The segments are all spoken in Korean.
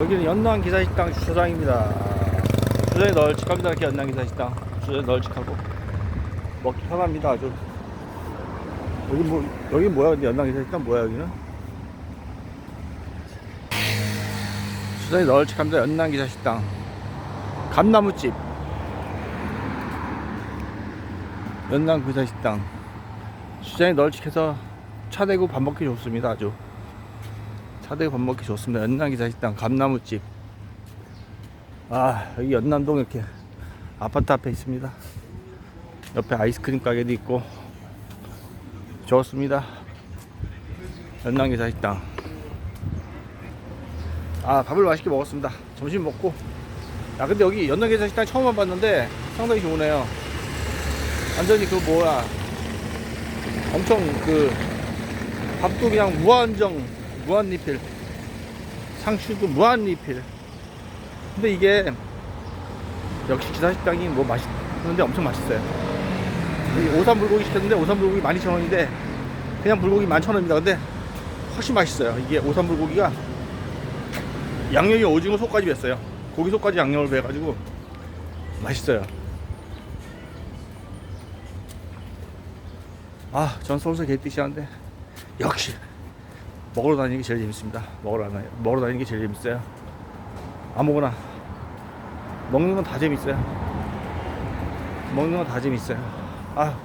여기는 연남 기사식당 주차장입니다. 주차장이 널찍합니다. 이렇게 연남 기사식당. 주차장이 널찍하고 먹기 편합니다. 아주. 여기 뭐 여기 뭐야? 근데 연남 기사식당 뭐야 여기는? 주차장이 널찍합니다. 연남 기사식당. 감나무집. 연남 기사식당. 주차장이 널찍해서 차 대고 밥 먹기 좋습니다. 아주. 차대고 밥 먹기 좋습니다. 연남기사식당 감나무집. 아 여기 연남동 이렇게 아파트 앞에 있습니다. 옆에 아이스크림 가게도 있고 좋습니다. 연남기사식당. 아 밥을 맛있게 먹었습니다. 점심 먹고. 야 근데 여기 연남기사식당 처음 와봤는데 상당히 좋으네요. 완전히 그 뭐야 엄청 그 밥도 그냥 무한정 무한 리필. 상추도 무한 리필. 근데 이게 역시 기사식당이 뭐 맛있는데 엄청 맛있어요. 오삼 불고기 시켰는데 오삼 불고기 12,000원인데 그냥 불고기 11,000원입니다. 근데 훨씬 맛있어요. 이게 오삼 불고기가 양념이 오징어 속까지 뱄어요. 고기 속까지 양념을 배가지고 맛있어요. 아 전 서울서 개띠시 하는데 역시 먹으러 다니는 게 제일 재밌습니다. 먹으러 다니 먹으러 다니는 게 제일 재밌어요. 아무거나 먹는 건 다 재밌어요. 먹는 건 다 재밌어요. 아.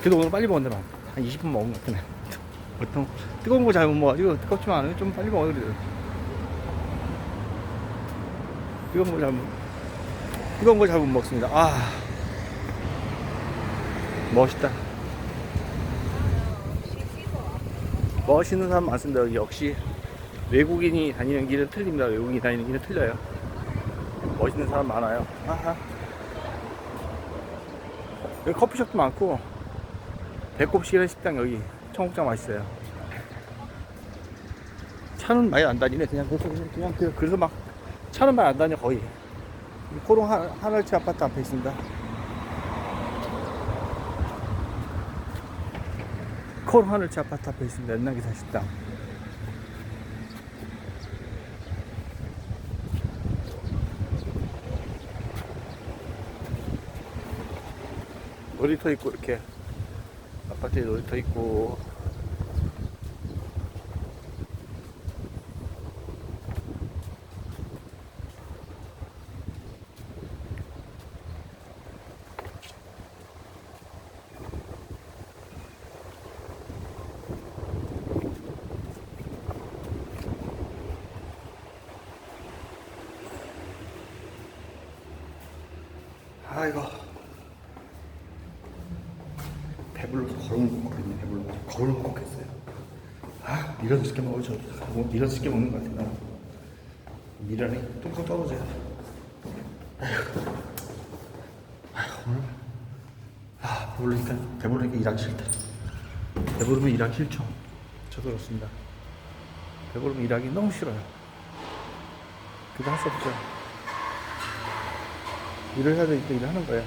그래도 오늘 빨리 먹었는데 한 20분 먹은 것 같네. 보통 뜨거운 거 잘 못 먹어가지고 뜨겁지만 않으면 좀 빨리 먹어야 돼요. 뜨거운 거 잘 못, 뜨거운 거 잘 못 먹습니다. 아. 멋있다. 멋있는 사람 많습니다. 역시 외국인이 다니는 길은 틀립니다. 외국인이 다니는 길은 틀려요. 멋있는 사람 많아요. 아하. 여기 커피숍도 많고 배꼽시계는 식당 여기 청국장 맛있어요. 차는 많이 안 다니네. 그냥 그래서 그냥, 그- 그래서 막 차는 많이 안 다녀 거의. 코롱 하- 하늘치 아파트 앞에 있습니다. 코롱 하늘치 아파트 앞에 있습니다. 연남기사 식당. 놀이터 있고 이렇게 아파트에 놀이터 있고 아이고. 배불러서 거울 못 먹겠네 배불러서. 거울 못 먹겠어요? 아 미련 쉽게 먹어줘 뭐 미련 쉽게 먹는 것 같아 나 미련이 떨어져요. 아휴 아휴 오늘. 아 배부르니까 배부르니까 일하기 싫다. 배부르면 일하기 싫죠. 저도 그렇습니다. 배부르면 일하기 너무 싫어요. 그래도 할수 없죠 일을 해야 되니까 일을 하는 거예요.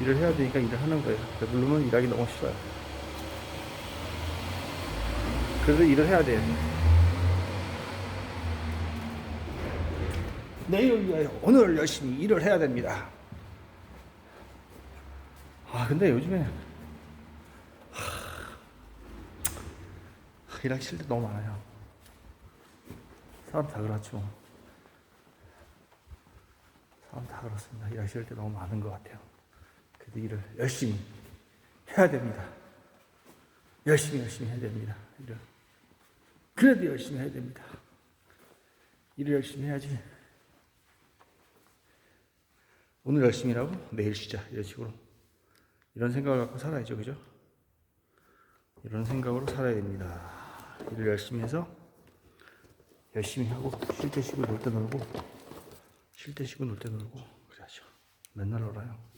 일을 해야 되니까 일을 하는 거예요. 배부르면 일하기 너무 싫어요. 그래도 일을 해야 돼요. 내일을 위하여 오늘 열심히 일을 해야 됩니다. 아, 근데 요즘에 하, 일하기 싫을 때 너무 많아요. 사람 다 그렇죠. 사람 다 그렇습니다. 싫을 때 너무 많은 것 같아요. 그래도 일을 열심히 해야 됩니다. 열심히 열심히 해야 됩니다. 일을. 그래도 열심히 해야 됩니다. 일을 열심히 해야지. 오늘 열심히 일하고 내일 쉬자. 이런 식으로. 이런 생각을 갖고 살아야죠. 그죠? 이런 생각으로 살아야 됩니다. 일을 열심히 해서 열심히 하고 쉴 때 쉬고 놀 때 놀고 쉴 때 쉬고 놀 때 놀고 그래야죠. 맨날 놀아요.